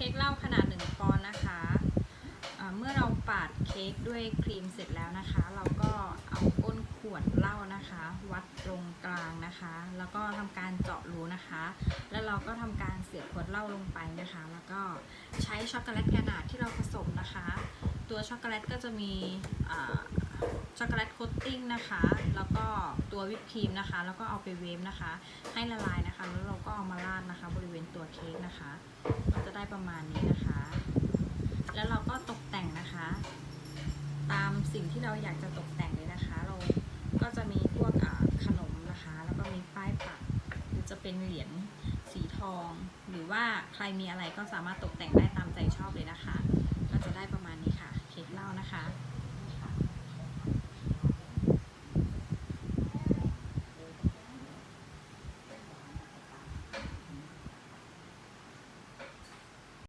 ค้กเหล้าขนาด 1 ปอนด์นะคะอ่าเมื่อเราปาดเค้กด้วยครีมเสร็จแล้วนะคะ เราก็เอาก้นขวดเหล้านะคะ วัดตรงกลางนะคะ แล้วก็ทำการเจาะรูนะคะ แล้วเราก็ทำการเสียบขวดเหล้าลงไปนะคะ แล้วก็ใช้ช็อกโกแลตกระดาษที่เราผสมนะคะ ตัวช็อกโกแลตก็จะมีช็อกโกแลตโคตติ้งนะคะ แล้วก็ตัววิปครีมนะคะ แล้วก็เอาไปเวฟนะคะ ให้ละลายนะคะ แล้วเราก็เอามาราดนะคะ บริเวณตัวเค้กนะคะ ได้ประมาณนี้นะคะ แล้วเราก็ตกแต่งนะคะ ตามสิ่งที่เราอยากจะตกแต่งเลยนะคะ เราก็จะมีพวกขนมนะคะ แล้วก็มีป้ายปักหรือจะเป็นเหรียญสีทอง หรือว่าใครมีอะไรก็สามารถตกแต่งได้ตามใจชอบเลยนะคะ